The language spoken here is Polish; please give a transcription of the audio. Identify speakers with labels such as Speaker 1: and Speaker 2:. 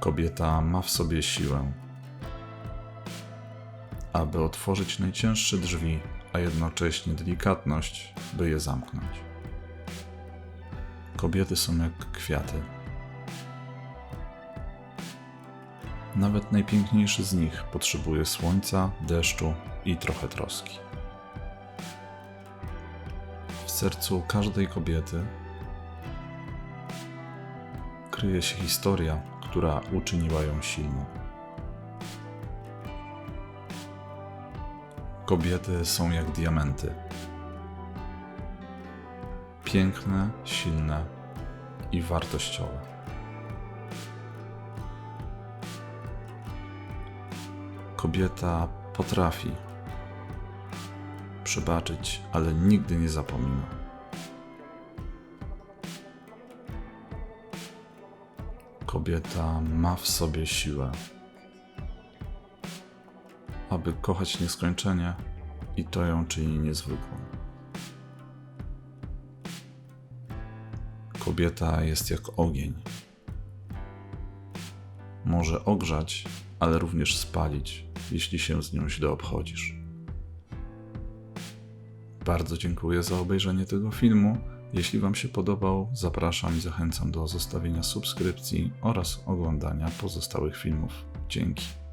Speaker 1: Kobieta ma w sobie siłę, aby otworzyć najcięższe drzwi, a jednocześnie delikatność, by je zamknąć. Kobiety są jak kwiaty. Nawet najpiękniejszy z nich potrzebuje słońca, deszczu i trochę troski. W sercu każdej kobiety kryje się historia, która uczyniła ją silną. Kobiety są jak diamenty. Piękne, silne i wartościowe. Kobieta potrafi przebaczyć, ale nigdy nie zapomina. Kobieta ma w sobie siłę, aby kochać nieskończenie i to ją czyni niezwykłą. Kobieta jest jak ogień. Może ogrzać, ale również spalić, jeśli się z nią źle obchodzisz. Bardzo dziękuję za obejrzenie tego filmu. Jeśli Wam się podobał, zapraszam i zachęcam do zostawienia subskrypcji oraz oglądania pozostałych filmów. Dzięki.